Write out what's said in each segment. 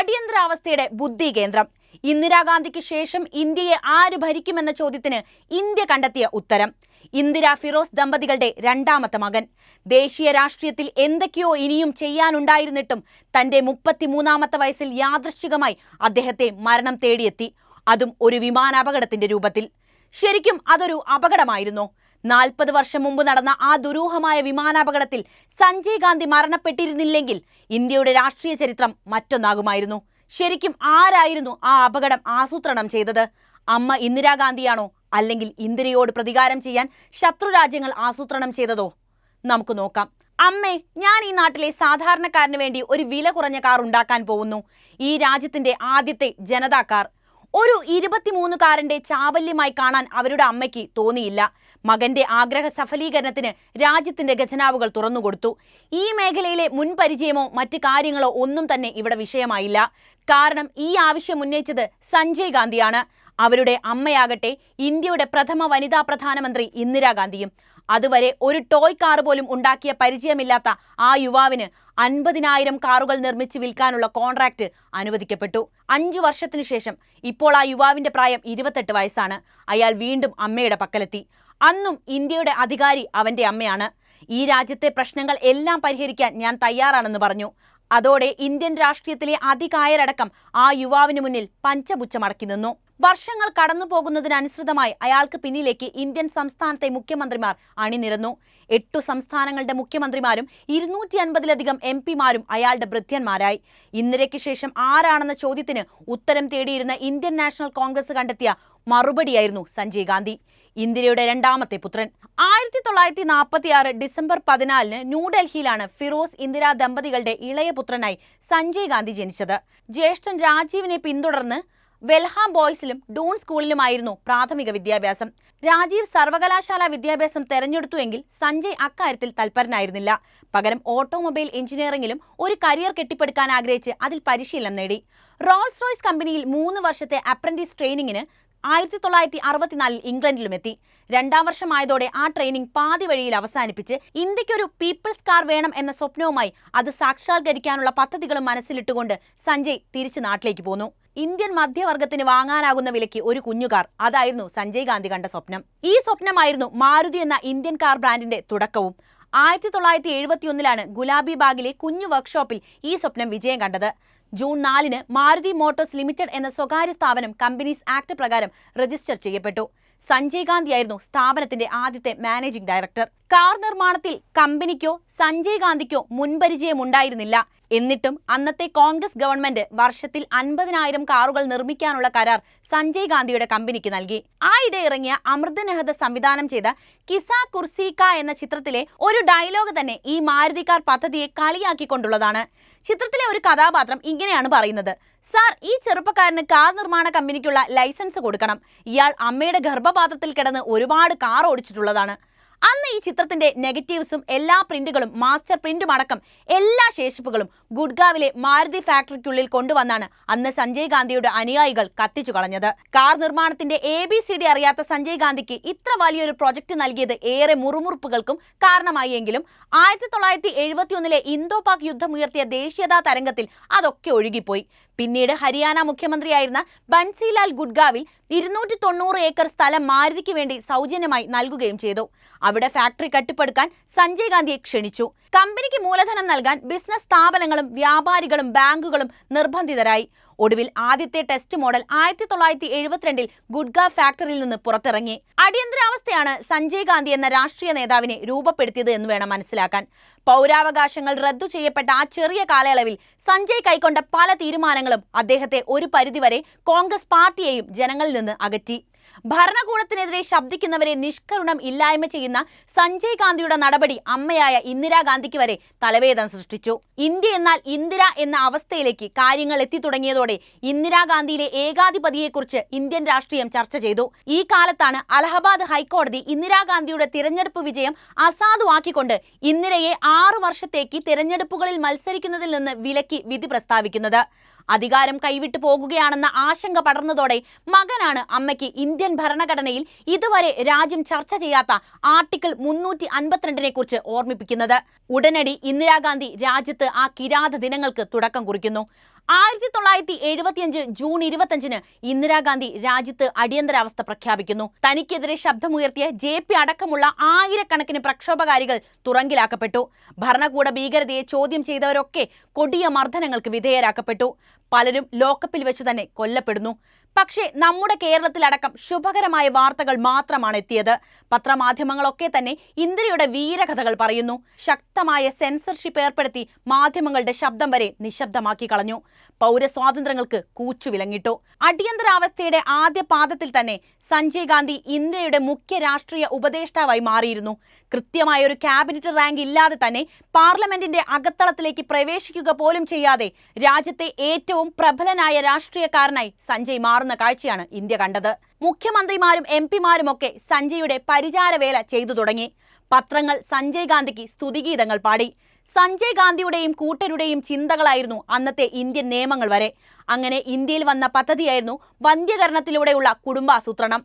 അടിയന്തരാവസ്ഥയുടെ ബുദ്ധി കേന്ദ്രം. ഇന്ദിരാഗാന്ധിക്ക് ശേഷം ഇന്ത്യയെ ആര് ഭരിക്കുമെന്ന ചോദ്യത്തിന് ഇന്ത്യ കണ്ടെത്തിയ ഉത്തരം. ഇന്ദിര ഫിറോസ് ദമ്പതികളുടെ രണ്ടാമത്തെ മകൻ. ദേശീയ രാഷ്ട്രീയത്തിൽ എന്തൊക്കെയോ ഇനിയും ചെയ്യാനുണ്ടായിരുന്നിട്ടും തന്റെ മുപ്പത്തിമൂന്നാമത്തെ വയസ്സിൽ യാദൃശ്ചികമായി അദ്ദേഹത്തെ മരണം തേടിയെത്തി. അതും ഒരു വിമാനാപകടത്തിന്റെ രൂപത്തിൽ. ശരിക്കും അതൊരു അപകടമായിരുന്നോ. നാൽപ്പത് വർഷം മുമ്പ് നടന്ന ആ ദുരൂഹമായ വിമാനാപകടത്തിൽ സഞ്ജയ് ഗാന്ധി മരണപ്പെട്ടിരുന്നില്ലെങ്കിൽ ഇന്ത്യയുടെ രാഷ്ട്രീയ ചരിത്രം മറ്റൊന്നാകുമായിരുന്നു. ശരിക്കും ആരായിരുന്നു ആ അപകടം ആസൂത്രണം ചെയ്തത്? അമ്മ ഇന്ദിരാഗാന്ധിയാണോ അല്ലെങ്കിൽ ഇന്ദിരയോട് പ്രതികാരം ചെയ്യാൻ ശത്രുരാജ്യങ്ങൾ ആസൂത്രണം ചെയ്തതോ? നമുക്ക് നോക്കാം. അമ്മേ ഞാൻ ഈ നാട്ടിലെ സാധാരണക്കാരന് വേണ്ടി ഒരു വില കുറഞ്ഞ കാർ ഉണ്ടാക്കാൻ പോകുന്നു. ഈ രാജ്യത്തിന്റെ ആദ്യത്തെ ജനതാ കാർ. ഒരു ഇരുപത്തിമൂന്നുകാരന്റെ ചാബല്യമായി കാണാൻ അവരുടെ അമ്മയ്ക്ക് തോന്നിയില്ല. മകന്റെ ആഗ്രഹ സഫലീകരണത്തിന് രാജ്യത്തിന്റെ ഖജനാവുകൾ തുറന്നുകൊടുത്തു. ഈ മേഖലയിലെ മുൻപരിചയമോ മറ്റ് കാര്യങ്ങളോ ഒന്നും തന്നെ ഇവിടെ വിഷയമായില്ല. കാരണം ഈ ആവശ്യം ഉന്നയിച്ചത് സഞ്ജയ് ഗാന്ധിയാണ്. അവരുടെ അമ്മയാകട്ടെ ഇന്ത്യയുടെ പ്രഥമ വനിതാ പ്രധാനമന്ത്രി ഇന്ദിരാഗാന്ധിയും. അതുവരെ ഒരു ടോയ് കാർ പോലും ഉണ്ടാക്കിയ പരിചയമില്ലാത്ത ആ യുവാവിന് അൻപതിനായിരം കാറുകൾ നിർമ്മിച്ച് വിൽക്കാനുള്ള കോൺട്രാക്ട് അനുവദിക്കപ്പെട്ടു. അഞ്ചു വർഷത്തിനു ശേഷം ഇപ്പോൾ ആ യുവാവിന്റെ പ്രായം ഇരുപത്തെട്ട് വയസ്സാണ്. അയാൾ വീണ്ടും അമ്മയുടെ പക്കലെത്തി. അന്നും ഇന്ത്യയുടെ അധികാരി അവന്റെ അമ്മയാണ്. ഈ രാജ്യത്തെ പ്രശ്നങ്ങൾ എല്ലാം പരിഹരിക്കാൻ ഞാൻ തയ്യാറാണെന്ന് പറഞ്ഞു. അതോടെ ഇന്ത്യൻ രാഷ്ട്രീയത്തിലെ അതികായരടക്കം ആ യുവാവിന് മുന്നിൽ പഞ്ചപുച്ഛമടക്കി നിന്നു. വർഷങ്ങൾ കടന്നു പോകുന്നതിനനുസൃതമായി അയാൾക്ക് പിന്നിലേക്ക് ഇന്ത്യൻ സംസ്ഥാനത്തെ മുഖ്യമന്ത്രിമാർ അണിനിരന്നു. എട്ടു സംസ്ഥാനങ്ങളുടെ മുഖ്യമന്ത്രിമാരും ഇരുന്നൂറ്റി അൻപതിലധികം എം പിമാരും അയാളുടെ ഭൃത്യന്മാരായി. ഇന്ദിരയ്ക്ക് ശേഷം ആരാണെന്ന ചോദ്യത്തിന് ഉത്തരം തേടിയിരുന്ന ഇന്ത്യൻ നാഷണൽ കോൺഗ്രസ് കണ്ടെത്തിയ മറുപടിയായിരുന്നു സഞ്ജയ് ഗാന്ധി. ഇന്ദിരയുടെ രണ്ടാമത്തെ പുത്രൻ. ആയിരത്തി തൊള്ളായിരത്തി നാൽപ്പത്തി ആറ് ഡിസംബർ പതിനാലിന് ന്യൂഡൽഹിയിലാണ് ഫിറോസ് ഇന്ദിര ദമ്പതികളുടെ ഇളയ പുത്രനായി സഞ്ജയ് ഗാന്ധി ജനിച്ചത്. ജ്യേഷ്ഠൻ രാജീവിനെ പിന്തുടർന്ന് വെൽഹാം ബോയ്സിലും ഡൂൺ സ്കൂളിലുമായിരുന്നു പ്രാഥമിക വിദ്യാഭ്യാസം. രാജീവ് സർവകലാശാല വിദ്യാഭ്യാസം തെരഞ്ഞെടുത്തുവെങ്കിൽ സഞ്ജയ് അക്കാര്യത്തിൽ തൽപരനായിരുന്നില്ല. പകരം ഓട്ടോമൊബൈൽ എഞ്ചിനീയറിംഗിലും ഒരു കരിയർ കെട്ടിപ്പടുക്കാൻ ആഗ്രഹിച്ച് അതിൽ പരിശീലനം നേടി. റോൾസ് റോയ്സ് കമ്പനിയിൽ മൂന്ന് വർഷത്തെ അപ്രന്റീസ് ട്രെയിനിങ്ങിന് ആയിരത്തി തൊള്ളായിരത്തി അറുപത്തിനാലിൽ ഇംഗ്ലണ്ടിലും എത്തി രണ്ടാം വർഷമായതോടെ ആ ട്രെയിനിങ് പാതി വഴിയിൽ അവസാനിപ്പിച്ച് ഇന്ത്യക്കൊരു പീപ്പിൾസ് കാർ വേണം എന്ന സ്വപ്നവുമായി അത് സാക്ഷാത്കരിക്കാനുള്ള പദ്ധതികളും മനസ്സിലിട്ടുകൊണ്ട് സഞ്ജയ് തിരിച്ചു നാട്ടിലേക്ക് പോന്നു. ഇന്ത്യൻ മധ്യവർഗത്തിന് വാങ്ങാനാകുന്ന വിലയ്ക്ക് ഒരു കുഞ്ഞുകാർ. അതായിരുന്നു സഞ്ജയ് ഗാന്ധി കണ്ട സ്വപ്നം. ഈ സ്വപ്നമായിരുന്നു മാരുതി എന്ന ഇന്ത്യൻ കാർ ബ്രാൻഡിന്റെ തുടക്കവും. ആയിരത്തി തൊള്ളായിരത്തി എഴുപത്തിയൊന്നിലാണ് ഗുലാബി ബാഗിലെ കുഞ്ഞു വർക്ക്ഷോപ്പിൽ ഈ സ്വപ്നം വിജയം കണ്ടത്. ജൂൺ നാലിന് മാരുതി മോട്ടോഴ്സ് ലിമിറ്റഡ് എന്ന സ്വകാര്യ സ്ഥാപനം കമ്പനീസ് ആക്ട് പ്രകാരം രജിസ്റ്റർ ചെയ്യപ്പെട്ടു. സഞ്ജയ് ഗാന്ധിയായിരുന്നു സ്ഥാപനത്തിന്റെ ആദ്യത്തെ മാനേജിംഗ് ഡയറക്ടർ. കാർ നിർമ്മാണത്തിൽ കമ്പനിക്കോ സഞ്ജയ് ഗാന്ധിക്കോ മുൻപരിചയമുണ്ടായിരുന്നില്ല. എന്നിട്ടും അന്നത്തെ കോൺഗ്രസ് ഗവൺമെന്റ് വർഷത്തിൽ അൻപതിനായിരം കാറുകൾ നിർമ്മിക്കാനുള്ള കരാർ സഞ്ജയ് ഗാന്ധിയുടെ കമ്പനിക്ക് നൽകി. ആയിടെ ഇറങ്ങിയ അമൃത് നെഹദ സംവിധാനം ചെയ്ത കിസ കുർസിക എന്ന ചിത്രത്തിലെ ഒരു ഡയലോഗ് തന്നെ ഈ മാരുതി കാർ പദ്ധതിയെ കളിയാക്കിക്കൊണ്ടുള്ളതാണ്. ചിത്രത്തിലെ ഒരു കഥാപാത്രം ഇങ്ങനെയാണ് പറയുന്നത്. സാർ ഈ ചെറുപ്പക്കാരന് കാർ നിർമ്മാണ കമ്പനിക്കുള്ള ലൈസൻസ് കൊടുക്കണം. ഇയാൾ അമ്മയുടെ ഗർഭപാത്രത്തിൽ കിടന്ന് ഒരുപാട് കാർ ഓടിച്ചിട്ടുള്ളതാണ്. അന്ന് ഈ ചിത്രത്തിന്റെ നെഗറ്റീവ്സും എല്ലാ പ്രിന്റുകളും മാസ്റ്റർ പ്രിന്റും അടക്കം എല്ലാ ശേഷിപ്പുകളും ഗുഡ്ഗാവിലെ മാരുതി ഫാക്ടറിക്കുള്ളിൽ കൊണ്ടുവന്നാണ് അന്ന് സഞ്ജയ് ഗാന്ധിയുടെ അനുയായികൾ കത്തിച്ചു കളഞ്ഞത്. കാർ നിർമ്മാണത്തിന്റെ എ ബി സി ഡി അറിയാത്ത സഞ്ജയ് ഗാന്ധിക്ക് ഇത്ര വലിയൊരു പ്രൊജക്ട് നൽകിയത് ഏറെ മുറുമുറുപ്പുകൾക്കും കാരണമായി എങ്കിലും ആയിരത്തി തൊള്ളായിരത്തി എഴുപത്തിയൊന്നിലെ ഇന്തോ പാക് യുദ്ധമുയർത്തിയ ദേശീയതാ തരംഗത്തിൽ അതൊക്കെ ഒഴുകിപ്പോയി. പിന്നീട് ഹരിയാന മുഖ്യമന്ത്രിയായിരുന്ന ബൻസിലാൽ ഗുഡ്ഗാവിൽ ഇരുന്നൂറ്റി തൊണ്ണൂറ് ഏക്കർ സ്ഥലം മാരുതിക്ക് വേണ്ടി സൗജന്യമായി നൽകുകയും ചെയ്തു. അവിടെ ഫാക്ടറി കെട്ടിപ്പടുക്കാൻ സഞ്ജയ് ഗാന്ധിയെ ക്ഷണിച്ചു. കമ്പനിക്ക് മൂലധനം നൽകാൻ ബിസിനസ് സ്ഥാപനങ്ങളും വ്യാപാരികളും ബാങ്കുകളും നിർബന്ധിതരായി. ഒടുവിൽ ആദ്യത്തെ ടെസ്റ്റ് മോഡൽ ആയിരത്തി തൊള്ളായിരത്തി എഴുപത്തിരണ്ടിൽ ഗുഡ്ഗ ഫാക്ടറിയിൽ നിന്ന് പുറത്തിറങ്ങി. അടിയന്തരാവസ്ഥയാണ് സഞ്ജയ് ഗാന്ധി എന്ന രാഷ്ട്രീയ നേതാവിനെ രൂപപ്പെടുത്തിയത് എന്ന് വേണം മനസ്സിലാക്കാൻ. പൗരാവകാശങ്ങൾ റദ്ദു ചെയ്യപ്പെട്ട ആ ചെറിയ കാലയളവിൽ സഞ്ജയ് കൈക്കൊണ്ട പല തീരുമാനങ്ങളും അദ്ദേഹത്തെ ഒരു പരിധിവരെ കോൺഗ്രസ് പാർട്ടിയെയും ജനങ്ങളിൽ നിന്ന് അകറ്റി. ഭരണകൂടത്തിനെതിരെ ശബ്ദിക്കുന്നവരെ നിഷ്കരുണം ഇല്ലായ്മ ചെയ്യുന്ന സഞ്ജയ് ഗാന്ധിയുടെ നടപടി അമ്മയായ ഇന്ദിരാഗാന്ധിക്ക് വരെ തലവേദന സൃഷ്ടിച്ചു. ഇന്ത്യ എന്നാൽ ഇന്ദിര എന്ന അവസ്ഥയിലേക്ക് കാര്യങ്ങൾ എത്തിത്തുടങ്ങിയതോടെ ഇന്ദിരാഗാന്ധിയിലെ ഏകാധിപതിയെക്കുറിച്ച് ഇന്ത്യൻ രാഷ്ട്രീയം ചർച്ച ചെയ്തു. ഈ കാലത്താണ് അലഹബാദ് ഹൈക്കോടതി ഇന്ദിരാഗാന്ധിയുടെ തിരഞ്ഞെടുപ്പ് വിജയം അസാധുവാക്കിക്കൊണ്ട് ഇന്ദിരയെ ആറു വർഷത്തേക്ക് തിരഞ്ഞെടുപ്പുകളിൽ മത്സരിക്കുന്നതിൽ നിന്ന് വിലക്കി വിധി പ്രസ്താവിക്കുന്നത്. അധികാരം കൈവിട്ടു പോകുകയാണെന്ന ആശങ്ക പടർന്നതോടെ മകനാണ് അമ്മയ്ക്ക് ഇന്ത്യൻ ഭരണഘടനയിൽ ഇതുവരെ രാജ്യം ചർച്ച ചെയ്യാത്ത ആർട്ടിക്കിൾ മുന്നൂറ്റി അൻപത്തിരണ്ടിനെ കുറിച്ച് ഓർമ്മിപ്പിക്കുന്നത്. ഉടനടി ഇന്ദിരാഗാന്ധി രാജ്യത്ത് ആ കിരാത ദിനങ്ങൾക്ക് തുടക്കം കുറിക്കുന്നു. ആയിരത്തി തൊള്ളായിരത്തി എഴുപത്തിയഞ്ച് ജൂൺ ഇരുപത്തിയഞ്ചിന് ഇന്ദിരാഗാന്ധി രാജ്യത്ത് അടിയന്തരാവസ്ഥ പ്രഖ്യാപിക്കുന്നു. തനിക്കെതിരെ ശബ്ദമുയർത്തിയ ജെ പി അടക്കമുള്ള ആയിരക്കണക്കിന് പ്രക്ഷോഭകാരികൾ തുറങ്കിലാക്കപ്പെട്ടു. ഭരണകൂട ഭീകരതയെ ചോദ്യം ചെയ്തവരൊക്കെ കൊടിയ മർദ്ദനങ്ങൾക്ക് വിധേയരാക്കപ്പെട്ടു. പലരും ലോക്കപ്പിൽ വെച്ച് തന്നെ കൊല്ലപ്പെടുന്നു. പക്ഷേ നമ്മുടെ കേരളത്തിലടക്കം ശുഭകരമായ വാർത്തകൾ മാത്രമാണ് എത്തിയത്. പത്രമാധ്യമങ്ങളൊക്കെ തന്നെ ഇന്ദിരയുടെ വീരകഥകൾ പറയുന്നു. ശക്തമായ സെൻസർഷിപ്പ് ഏർപ്പെടുത്തി മാധ്യമങ്ങളുടെ ശബ്ദം വരെ നിശബ്ദമാക്കി കളഞ്ഞു. പൗരസ്വാതന്ത്ര്യങ്ങൾക്ക് കൂച്ചുവിലങ്ങിട്ടു അടിയന്തരാവസ്ഥയുടെ ആദ്യ പാദത്തിൽ തന്നെ സഞ്ജയ് ഗാന്ധി ഇന്ത്യയുടെ മുഖ്യ രാഷ്ട്രീയ ഉപദേഷ്ടാവായി മാറിയിരുന്നു. കൃത്യമായ ഒരു ക്യാബിനറ്റ് റാങ്ക് ഇല്ലാതെ തന്നെ പാർലമെന്റിന്റെ അകത്തളത്തിലേക്ക് പ്രവേശിക്കുക പോലും ചെയ്യാതെ രാജ്യത്തെ ഏറ്റവും പ്രബലനായ രാഷ്ട്രീയക്കാരനായി സഞ്ജയ് മാറുന്ന കാഴ്ചയാണ് ഇന്ത്യ കണ്ടത്. മുഖ്യമന്ത്രിമാരും എം പിമാരുമൊക്കെ സഞ്ജയുടെ പരിചാരവേല ചെയ്തു തുടങ്ങി. പത്രങ്ങൾ സഞ്ജയ് ഗാന്ധിക്ക് സ്തുതിഗീതങ്ങൾ പാടി. സഞ്ജയ് ഗാന്ധിയുടെയും കൂട്ടരുടെയും ചിന്തകളായിരുന്നു അന്നത്തെ ഇന്ത്യൻ നിയമങ്ങൾ വരെ. അങ്ങനെ ഇന്ത്യയിൽ വന്ന പദ്ധതിയായിരുന്നു വന്ധ്യകരണത്തിലൂടെയുള്ള കുടുംബാസൂത്രണം.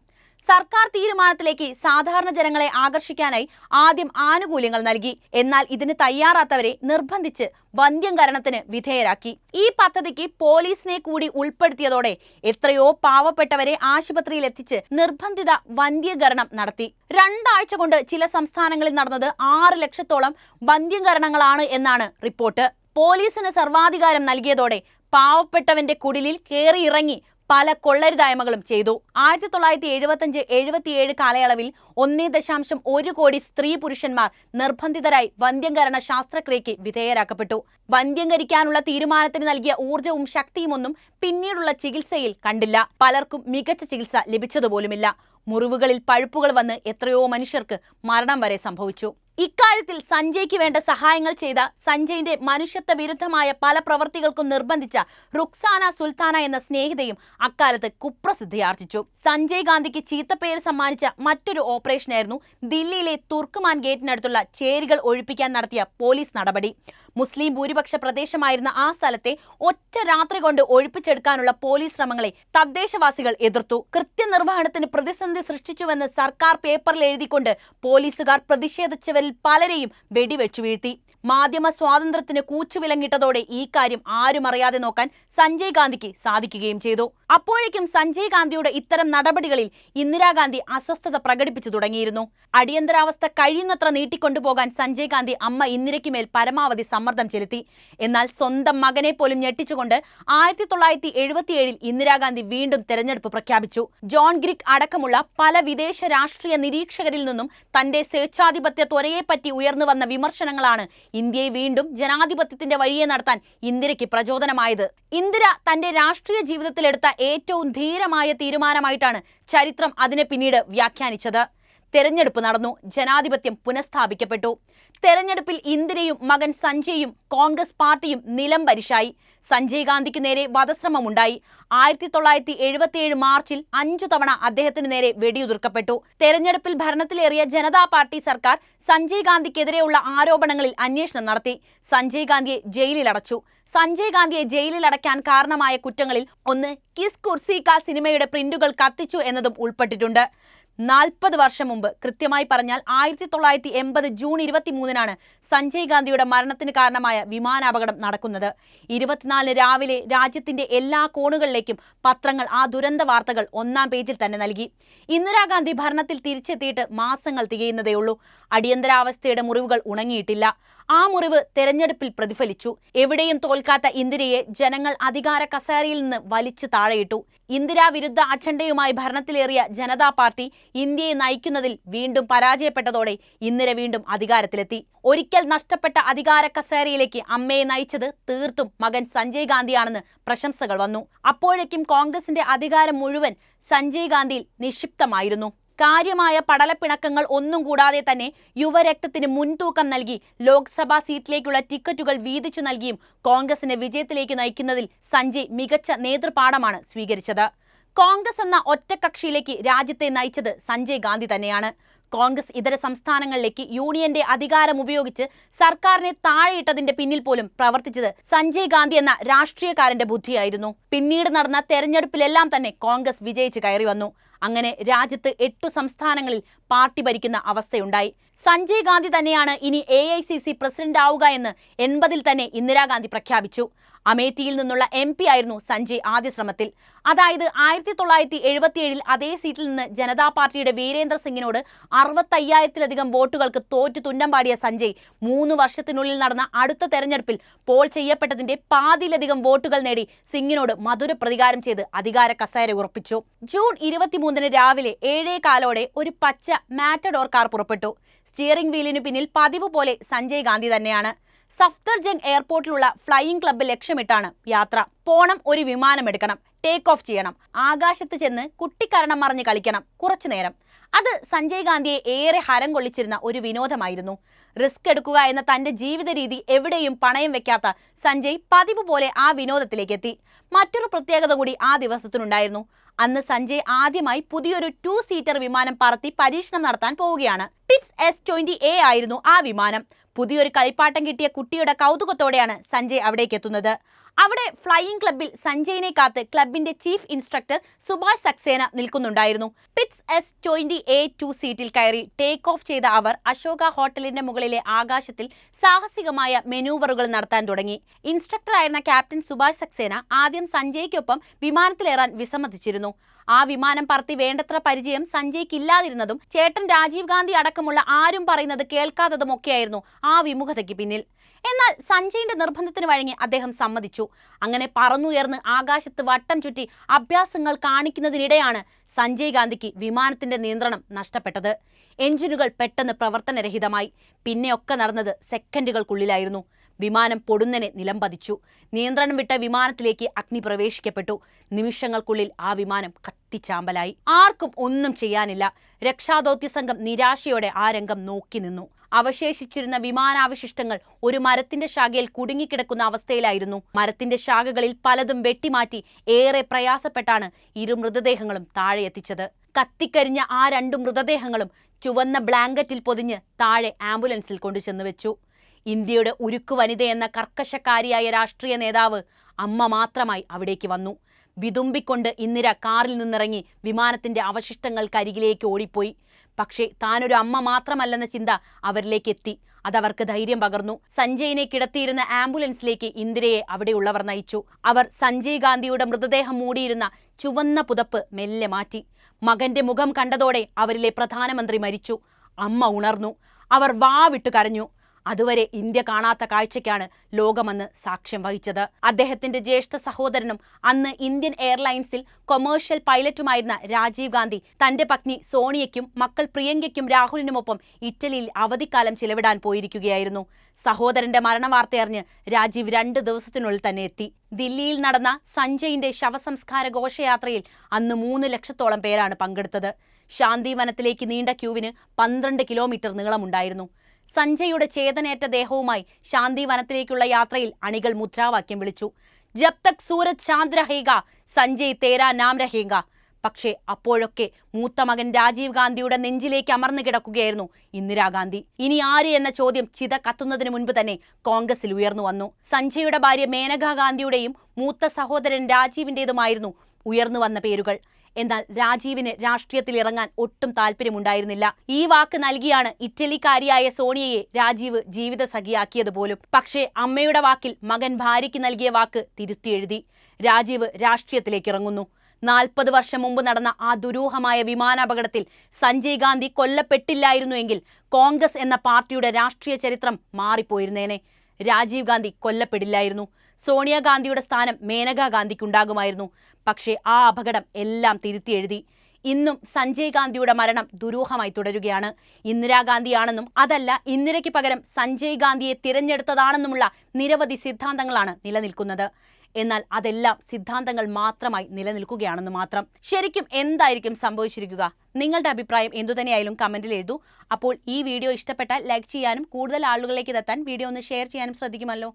സർക്കാർ തീരുമാനത്തിലേക്ക് സാധാരണ ജനങ്ങളെ ആകർഷിക്കാനായി ആദ്യം ആനുകൂല്യങ്ങൾ നൽകി. എന്നാൽ ഇതിന് തയ്യാറാത്തവരെ നിർബന്ധിച്ച് വന്ധ്യംകരണത്തിന് വിധേയരാക്കി. ഈ പദ്ധതിക്ക് പോലീസിനെ കൂടി ഉൾപ്പെടുത്തിയതോടെ എത്രയോ പാവപ്പെട്ടവരെ ആശുപത്രിയിൽ എത്തിച്ച് നിർബന്ധിത വന്ധ്യകരണം നടത്തി. രണ്ടാഴ്ച കൊണ്ട് ചില സംസ്ഥാനങ്ങളിൽ നടന്നത് ആറ് ലക്ഷത്തോളം വന്ധ്യംകരണങ്ങളാണ് എന്നാണ് റിപ്പോർട്ട്. പോലീസിന് സർവാധികാരം നൽകിയതോടെ പാവപ്പെട്ടവന്റെ കുടിലിൽ കയറിയിറങ്ങി പല കൊള്ളരുതായ്മകളും ചെയ്തു. ആയിരത്തി തൊള്ളായിരത്തി എഴുപത്തഞ്ച് എഴുപത്തിയേഴ് കാലയളവിൽ ഒന്നേ ദശാംശം ഒരു കോടി സ്ത്രീ പുരുഷന്മാർ നിർബന്ധിതരായി വന്ധ്യംകരണ ശാസ്ത്രക്രിയയ്ക്ക് വിധേയരാക്കപ്പെട്ടു. വന്ധ്യംകരിക്കാനുള്ള തീരുമാനത്തിന് നൽകിയ ഊർജവും ശക്തിയുമൊന്നും പിന്നീടുള്ള ചികിത്സയിൽ കണ്ടില്ല. പലർക്കും മികച്ച ചികിത്സ ലഭിച്ചതുപോലുമില്ല. മുറിവുകളിൽ പഴുപ്പുകൾ വന്ന് എത്രയോ മനുഷ്യർക്ക് മരണം വരെ സംഭവിച്ചു. ഇക്കാര്യത്തിൽ സഞ്ജയ്ക്ക് വേണ്ട സഹായങ്ങൾ ചെയ്ത സഞ്ജയിന്റെ മനുഷ്യത്വ വിരുദ്ധമായ പല പ്രവർത്തികൾക്കും നിർബന്ധിച്ച റുക്സാന സുൽത്താന എന്ന സ്നേഹിതയും അക്കാലത്ത് കുപ്രസിദ്ധിയാർജിച്ചു സഞ്ജയ് ഗാന്ധിക്ക് ചീത്തപ്പേര് സമ്മാനിച്ച മറ്റൊരു ഓപ്പറേഷനായിരുന്നു ദില്ലിയിലെ തുർക്കുമാൻ ഗേറ്റിനടുത്തുള്ള ചേരികൾ ഒഴിപ്പിക്കാൻ നടത്തിയ പോലീസ് നടപടി. മുസ്ലിം ഭൂരിപക്ഷ പ്രദേശമായിരുന്ന ആ സ്ഥലത്തെ ഒറ്റ രാത്രി കൊണ്ട് ഒഴിപ്പിച്ചെടുക്കാനുള്ള പോലീസ് ശ്രമങ്ങളെ തദ്ദേശവാസികൾ എതിർത്തു. കൃത്യനിർവഹണത്തിന് പ്രതിസന്ധി സൃഷ്ടിച്ചുവെന്ന് സർക്കാർ പേപ്പറിൽ എഴുതിക്കൊണ്ട് പോലീസുകാർ പ്രതിഷേധിച്ചവരിൽ പലരെയും വെടിവെച്ചു വീഴ്ത്തി. മാധ്യമ സ്വാതന്ത്ര്യത്തിന് കൂച്ചുവിലങ്ങിട്ടതോടെ ഈ കാര്യം ആരും അറിയാതെ നോക്കാൻ സഞ്ജയ് ഗാന്ധിക്ക് സാധിക്കുകയും ചെയ്തു. അപ്പോഴേക്കും സഞ്ജയ് ഗാന്ധിയുടെ ഇത്തരം നടപടികളിൽ ഇന്ദിരാഗാന്ധി അസ്വസ്ഥത പ്രകടിപ്പിച്ചു തുടങ്ങിയിരുന്നു. അടിയന്തരാവസ്ഥ കഴിയുന്നത്ര നീട്ടിക്കൊണ്ടുപോകാൻ സഞ്ജയ് ഗാന്ധി അമ്മ ഇന്ദിരയ്ക്ക് മേൽ പരമാവധി സമ്മർദ്ദം ചെലുത്തി. എന്നാൽ സ്വന്തം മകനെ പോലും ഞെട്ടിച്ചുകൊണ്ട് ആയിരത്തി തൊള്ളായിരത്തി എഴുപത്തിയേഴിൽ ഇന്ദിരാഗാന്ധി വീണ്ടും തെരഞ്ഞെടുപ്പ് പ്രഖ്യാപിച്ചു. ജോൺ ഗ്രിക് അടക്കമുള്ള പല വിദേശ രാഷ്ട്രീയ നിരീക്ഷകരിൽ നിന്നും തന്റെ സ്വേച്ഛാധിപത്യ ത്വരയെപ്പറ്റി ഉയർന്നു വന്ന വിമർശനങ്ങളാണ് ഇന്ത്യയെ വീണ്ടും ജനാധിപത്യത്തിന്റെ വഴിയെ നടത്താൻ ഇന്ദിരയ്ക്ക് പ്രചോദനമായത്. ഇന്ദിര തന്റെ രാഷ്ട്രീയ ജീവിതത്തിലെടുത്ത ഏറ്റവും ധീരമായ തീരുമാനമായിട്ടാണ് ചരിത്രം അതിനെ പിന്നീട് വ്യാഖ്യാനിച്ചത്. തെരഞ്ഞെടുപ്പ് നടന്നു ജനാധിപത്യം പുനഃസ്ഥാപിക്കപ്പെട്ടു. തെരഞ്ഞെടുപ്പിൽ ഇന്ദിരയും മകൻ സഞ്ജയും കോൺഗ്രസ് പാർട്ടിയും നിലം പരിശായി. സഞ്ജയ് ഗാന്ധിക്ക് നേരെ വധശ്രമമുണ്ടായി. ആയിരത്തി തൊള്ളായിരത്തി എഴുപത്തിയേഴ് മാർച്ചിൽ അഞ്ചു തവണ അദ്ദേഹത്തിന് നേരെ വെടിയുതിർക്കപ്പെട്ടു. തെരഞ്ഞെടുപ്പിൽ ഭരണത്തിലേറിയ ജനതാ പാർട്ടി സർക്കാർ സഞ്ജയ് ഗാന്ധിക്കെതിരെയുള്ള ആരോപണങ്ങളിൽ അന്വേഷണം നടത്തി. സഞ്ജയ് ഗാന്ധിയെ ജയിലിലടച്ചു. സഞ്ജയ് ഗാന്ധിയെ ജയിലിൽ അടയ്ക്കാൻ കാരണമായ കുറ്റങ്ങളിൽ ഒന്ന് കിസ് കുർസിക സിനിമയുടെ പ്രിന്റുകൾ കത്തിച്ചു എന്നതും ഉൾപ്പെട്ടിട്ടുണ്ട്. നാൽപ്പത് വർഷം മുമ്പ് കൃത്യമായി പറഞ്ഞാൽ ആയിരത്തി തൊള്ളായിരത്തി എൺപത് ജൂൺ ഇരുപത്തിമൂന്നിനാണ് സഞ്ജയ് ഗാന്ധിയുടെ മരണത്തിന് കാരണമായ വിമാനാപകടം നടക്കുന്നത്. ഇരുപത്തിനാലിന് രാവിലെ രാജ്യത്തിന്റെ എല്ലാ കോണുകളിലേക്കും പത്രങ്ങൾ ആ ദുരന്ത വാർത്തകൾ ഒന്നാം പേജിൽ തന്നെ നൽകി. ഇന്ദിരാഗാന്ധി ഭരണത്തിൽ തിരിച്ചെത്തിയിട്ട് മാസങ്ങൾ തികയുന്നതേയുള്ളൂ. അടിയന്തരാവസ്ഥയുടെ മുറിവുകൾ ഉണങ്ങിയിട്ടില്ല. ആ മുറിവ് തെരഞ്ഞെടുപ്പിൽ പ്രതിഫലിച്ചു. എവിടെയും തോൽക്കാത്ത ഇന്ദിരയെ ജനങ്ങൾ അധികാര കസേരയിൽ നിന്ന് വലിച്ചു താഴെയിട്ടു. ഇന്ദിരാ വിരുദ്ധ അജണ്ടയുമായി ഭരണത്തിലേറിയ ജനതാ പാർട്ടി ഇന്ത്യയെ നയിക്കുന്നതിൽ വീണ്ടും പരാജയപ്പെട്ടതോടെ ഇന്ദിര വീണ്ടും അധികാരത്തിലെത്തി. ഒരിക്കൽ നഷ്ടപ്പെട്ട അധികാര കസേരയിലേക്ക് അമ്മയെ നയിച്ചത് തീർത്തും മകൻ സഞ്ജയ് ഗാന്ധിയാണെന്ന് പ്രശംസകൾ വന്നു. അപ്പോഴേക്കും കോൺഗ്രസിന്റെ അധികാരം മുഴുവൻ സഞ്ജയ് ഗാന്ധിയിൽ നിക്ഷിപ്തമായിരുന്നു. കാര്യമായ പടലപ്പിണക്കങ്ങൾ ഒന്നും കൂടാതെ തന്നെ യുവരക്തത്തിന് മുൻതൂക്കം നൽകി ലോക്സഭാ സീറ്റിലേക്കുള്ള ടിക്കറ്റുകൾ വീതിച്ചു നൽകിയും കോൺഗ്രസിനെ വിജയത്തിലേക്ക് നയിക്കുന്നതിൽ സഞ്ജയ് മികച്ച നേതൃപാഠമാണ് സ്വീകരിച്ചത്. കോൺഗ്രസ് എന്ന ഒറ്റക്കക്ഷിയിലേക്ക് രാജ്യത്തെ നയിച്ചത് സഞ്ജയ് ഗാന്ധി തന്നെയാണ്. കോൺഗ്രസ് ഇതര സംസ്ഥാനങ്ങളിലേക്ക് യൂണിയന്റെ അധികാരം ഉപയോഗിച്ച് സർക്കാരിനെ താഴെയിട്ടതിന്റെ പിന്നിൽ പോലും പ്രവർത്തിച്ചത് സഞ്ജയ് ഗാന്ധി എന്ന രാഷ്ട്രീയക്കാരന്റെ ബുദ്ധിയായിരുന്നു. പിന്നീട് നടന്ന തെരഞ്ഞെടുപ്പിലെല്ലാം തന്നെ കോൺഗ്രസ് വിജയിച്ച് കയറി വന്നു അങ്ങനെ രാജ്യത്ത് എട്ടു സംസ്ഥാനങ്ങളിൽ പാർട്ടി ഭരിക്കുന്ന അവസ്ഥയുണ്ടായി. സഞ്ജയ് ഗാന്ധി തന്നെയാണ് ഇനി A I C C president ആവുക എന്ന് എൺപതിൽ തന്നെ ഇന്ദിരാഗാന്ധി പ്രഖ്യാപിച്ചു. അമേഠിയിൽ നിന്നുള്ള എം പി ആയിരുന്നു സഞ്ജയ് ആദ്യ ശ്രമത്തിൽ. അതായത് ആയിരത്തി തൊള്ളായിരത്തി എഴുപത്തിയേഴിൽ അതേ സീറ്റിൽ നിന്ന് ജനതാ പാർട്ടിയുടെ വീരേന്ദ്ര സിംഗിനോട് അറുപത്തയ്യായിരത്തിലധികം വോട്ടുകൾക്ക് തോറ്റു തുന്നം പാടിയ സഞ്ജയ് മൂന്ന് വർഷത്തിനുള്ളിൽ നടന്ന അടുത്ത തെരഞ്ഞെടുപ്പിൽ പോൾ ചെയ്യപ്പെട്ടതിന്റെ പാതിയിലധികം വോട്ടുകൾ നേടി സിംഗിനോട് മധുര പ്രതികാരം ചെയ്ത് അധികാര കസേര ഉറപ്പിച്ചു. ജൂൺ ഇരുപത്തിമൂന്നിന് രാവിലെ ഏഴേ കാലോടെ ഒരു പച്ച മാറ്റഡോർ കാർ പുറപ്പെട്ടു. സ്റ്റിയറിംഗ് വീലിന് പിന്നിൽ പതിവ് പോലെ സഞ്ജയ് ഗാന്ധി തന്നെയാണ്. സഫ്ദർജംഗ് എയർപോർട്ടിലുള്ള ഫ്ലൈയിംഗ് ക്ലബ്ബ് ലക്ഷ്യമിട്ടാണ് യാത്ര. പോണം ഒരു വിമാനം എടുക്കണം ടേക്ക് ഓഫ് ചെയ്യണം. ആകാശത്ത് ചെന്ന് കുട്ടിക്കരണം മറിഞ്ഞ് കളിക്കണം. കുറച്ചു നേരം. അത് സഞ്ജയ് ഗാന്ധിയെ ഏറെ ഹരം കൊള്ളിച്ചിരുന്ന ഒരു വിനോദമായിരുന്നു. റിസ്ക് എടുക്കുക എന്ന തന്റെ ജീവിത രീതി എവിടെയും പണയം വെക്കാത്ത സഞ്ജയ് പതിവ് പോലെ ആ വിനോദത്തിലേക്ക് എത്തി. മറ്റൊരു പ്രത്യേകത കൂടി ആ ദിവസത്തിനുണ്ടായിരുന്നു. അന്ന് സഞ്ജയ് ആദ്യമായി പുതിയൊരു ടു സീറ്റർ വിമാനം പറത്തി പരീക്ഷണം നടത്താൻ പോവുകയാണ്. പിറ്റ്സ് എസ് ട്വന്റി എ ആയിരുന്നു ആ വിമാനം. പുതിയൊരു കളിപ്പാട്ടം കിട്ടിയ കുട്ടിയുടെ കൗതുകത്തോടെയാണ് സഞ്ജയ് അവിടേക്ക് എത്തുന്നത്. അവിടെ ഫ്ലൈയിംഗ് ക്ലബിൽ സഞ്ജയിനെ കാത്ത് ക്ലബിന്റെ ചീഫ് ഇൻസ്ട്രക്ടർ സുഭാഷ് സക്സേന നിൽക്കുന്നുണ്ടായിരുന്നു. Pitts S twenty A two സീറ്റിൽ കയറി ടേക്ക് ഓഫ് ചെയ്ത അവർ അശോക ഹോട്ടലിന്റെ മുകളിലെ ആകാശത്തിൽ സാഹസികമായ മെനൂവറുകൾ നടത്താൻ തുടങ്ങി. ഇൻസ്ട്രക്ടറായിരുന്ന ക്യാപ്റ്റൻ സുഭാഷ് സക്സേന ആദ്യം സഞ്ജയ്ക്കൊപ്പം വിമാനത്തിലേറാൻ വിസമ്മതിച്ചിരുന്നു. ആ വിമാനം പറത്തി വേണ്ടത്ര പരിചയം സഞ്ജയ്ക്ക് ഇല്ലാതിരുന്നതും ചേട്ടൻ രാജീവ് ഗാന്ധി അടക്കമുള്ള ആരും പറയുന്നത് കേൾക്കാത്തതുമൊക്കെയായിരുന്നു ആ വിമുഖതയ്ക്ക് പിന്നിൽ. എന്നാൽ സഞ്ജയിന്റെ നിർബന്ധത്തിന് വഴങ്ങി അദ്ദേഹം സമ്മതിച്ചു. അങ്ങനെ പറന്നുയർന്ന് ആകാശത്ത് വട്ടം ചുറ്റി അഭ്യാസങ്ങൾ കാണിക്കുന്നതിനിടെയാണ് സഞ്ജയ് ഗാന്ധിക്ക് വിമാനത്തിന്റെ നിയന്ത്രണം നഷ്ടപ്പെട്ടത്. എഞ്ചിനുകൾ പെട്ടെന്ന് പ്രവർത്തനരഹിതമായി. പിന്നെയൊക്കെ നടന്നത് സെക്കൻഡുകൾക്കുള്ളിലായിരുന്നു. വിമാനം പൊടുന്നനെ നിലം പതിച്ചു നിയന്ത്രണം വിട്ട വിമാനത്തിലേക്ക് അഗ്നി പ്രവേശിക്കപ്പെട്ടു. നിമിഷങ്ങൾക്കുള്ളിൽ ആ വിമാനം കത്തിച്ചാമ്പലായി. ആർക്കും ഒന്നും ചെയ്യാനില്ല. രക്ഷാദൗത്യ സംഘം നിരാശയോടെ ആ രംഗം നോക്കി നിന്നു. അവശേഷിച്ചിരുന്ന വിമാനാവശിഷ്ടങ്ങൾ ഒരു മരത്തിന്റെ ശാഖയിൽ കുടുങ്ങിക്കിടക്കുന്ന അവസ്ഥയിലായിരുന്നു. മരത്തിന്റെ ശാഖകളിൽ പലതും വെട്ടിമാറ്റി ഏറെ പ്രയാസപ്പെട്ടാണ് ഇരു മൃതദേഹങ്ങളും താഴെ എത്തിച്ചത്. കത്തിക്കരിഞ്ഞ ആ രണ്ടു മൃതദേഹങ്ങളും ചുവന്ന ബ്ലാങ്കറ്റിൽ പൊതിഞ്ഞ് താഴെ ആംബുലൻസിൽ കൊണ്ടുചെന്ന് വെച്ചു. ഇന്ത്യയുടെ ഉരുക്കു വനിതയെന്ന കർക്കശക്കാരിയായ രാഷ്ട്രീയ നേതാവ് അമ്മ മാത്രമായി അവിടേക്ക് വന്നു. വിതുമ്പിക്കൊണ്ട് ഇന്ദിര കാറിൽ നിന്നിറങ്ങി വിമാനത്തിന്റെ അവശിഷ്ടങ്ങൾക്കരികിലേക്ക് ഓടിപ്പോയി. പക്ഷേ താനൊരു അമ്മ മാത്രമല്ലെന്ന ചിന്ത അവരിലേക്ക് എത്തി അതവർക്ക് ധൈര്യം പകർന്നു. സഞ്ജയിനെ കിടത്തിയിരുന്ന ആംബുലൻസിലേക്ക് ഇന്ദിരയെ അവിടെയുള്ളവർ നയിച്ചു. അവർ സഞ്ജയ് ഗാന്ധിയുടെ മൃതദേഹം മൂടിയിരുന്ന ചുവന്ന പുതപ്പ് മെല്ലെ മാറ്റി. മകന്റെ മുഖം കണ്ടതോടെ അവരിലെ പ്രധാനമന്ത്രി മരിച്ചു. അമ്മ ഉണർന്നു. അവർ വാവിട്ട് കരഞ്ഞു. അതുവരെ ഇന്ത്യ കാണാത്ത കാഴ്ചയ്ക്കാണ് ലോകമെന്ന് സാക്ഷ്യം വഹിച്ചത്. അദ്ദേഹത്തിന്റെ ജ്യേഷ്ഠ സഹോദരനും അന്ന് ഇന്ത്യൻ എയർലൈൻസിൽ കൊമേഴ്ഷ്യൽ പൈലറ്റുമായിരുന്ന രാജീവ് ഗാന്ധി തന്റെ പത്നി സോണിയയ്ക്കും മക്കൾ പ്രിയങ്കയ്ക്കും രാഹുലിനുമൊപ്പം ഇറ്റലിയിൽ അവധിക്കാലം ചിലവിടാൻ പോയിരിക്കുകയായിരുന്നു. സഹോദരന്റെ മരണവാർത്തയറിഞ്ഞ് രാജീവ് രണ്ട് ദിവസത്തിനുള്ളിൽ തന്നെ എത്തി. ദില്ലിയിൽ നടന്ന സഞ്ജയിന്റെ ശവസംസ്കാര ഘോഷയാത്രയിൽ അന്ന് മൂന്ന് ലക്ഷത്തോളം പേരാണ് പങ്കെടുത്തത്. ശാന്തിവനത്തിലേക്ക് നീണ്ട ക്യൂവിന് പന്ത്രണ്ട് കിലോമീറ്റർ നീളമുണ്ടായിരുന്നു. സഞ്ജയുടെ ചേതനേറ്റ ദേഹവുമായി ശാന്തി വനത്തിലേക്കുള്ള യാത്രയിൽ അണികൾ മുദ്രാവാക്യം വിളിച്ചു. ജബ് തക് സൂരജ് ശാന്ത് രഹേഗ സഞ്ജയ് തേരാ നാം രഹേഗ. പക്ഷേ അപ്പോഴൊക്കെ മൂത്ത മകൻ രാജീവ് ഗാന്ധിയുടെ നെഞ്ചിലേക്ക് അമർന്നു കിടക്കുകയായിരുന്നു ഇന്ദിരാഗാന്ധി ഇനി ആര് എന്ന ചോദ്യം ചിത കത്തുന്നതിന് മുൻപ് തന്നെ കോൺഗ്രസിൽ ഉയർന്നു വന്നു. സഞ്ജയുടെ ഭാര്യ മേനകാ ഗാന്ധിയുടെയും മൂത്ത സഹോദരൻ രാജീവിന്റേതുമായിരുന്നു ഉയർന്നു വന്ന പേരുകൾ. എന്നാൽ രാജീവിന് രാഷ്ട്രീയത്തിൽ ഇറങ്ങാൻ ഒട്ടും താല്പര്യമുണ്ടായിരുന്നില്ല. ഈ വാക്ക് നൽകിയാണ് ഇറ്റലിക്കാരിയായ സോണിയയെ രാജീവ് ജീവിത സഖിയാക്കിയത് പോലും. പക്ഷേ അമ്മയുടെ വാക്കിൽ മകൻ ഭാര്യയ്ക്ക് നൽകിയ വാക്ക് തിരുത്തി എഴുതി രാജീവ് രാഷ്ട്രീയത്തിലേക്ക് ഇറങ്ങുന്നു നാൽപ്പത് വർഷം മുമ്പ് നടന്ന ആ ദുരൂഹമായ വിമാനാപകടത്തിൽ സഞ്ജയ് ഗാന്ധി കൊല്ലപ്പെട്ടില്ലായിരുന്നുവെങ്കിൽ കോൺഗ്രസ് എന്ന പാർട്ടിയുടെ രാഷ്ട്രീയ ചരിത്രം മാറിപ്പോയിരുന്നേനെ. രാജീവ് ഗാന്ധി കൊല്ലപ്പെടില്ലായിരുന്നു. സോണിയാഗാന്ധിയുടെ സ്ഥാനം മേനകാ ഗാന്ധിക്കുണ്ടാകുമായിരുന്നു പക്ഷേ ആ അപകടം എല്ലാം തിരുത്തി എഴുതി ഇന്നും സഞ്ജയ് ഗാന്ധിയുടെ മരണം ദുരൂഹമായി തുടരുകയാണ്. ഇന്ദിരാഗാന്ധിയാണെന്നും അതല്ല ഇന്ദിരയ്ക്ക് പകരം സഞ്ജയ് ഗാന്ധിയെ തിരഞ്ഞെടുത്തതാണെന്നുമുള്ള നിരവധി സിദ്ധാന്തങ്ങളാണ് നിലനിൽക്കുന്നത്. എന്നാൽ അതെല്ലാം സിദ്ധാന്തങ്ങൾ മാത്രമായി നിലനിൽക്കുകയാണെന്ന് മാത്രം. ശരിക്കും എന്തായിരിക്കും സംഭവിച്ചിരിക്കുക? നിങ്ങളുടെ അഭിപ്രായം എന്തുതന്നെയായാലും കമന്റിൽ എഴുതൂ. അപ്പോൾ ഈ വീഡിയോ ഇഷ്ടപ്പെട്ടാൽ ലൈക്ക് ചെയ്യാനും കൂടുതൽ ആളുകളിലേക്ക് എത്താൻ വീഡിയോ ഒന്ന് ഷെയർ ചെയ്യാനും ശ്രദ്ധിക്കുമല്ലോ.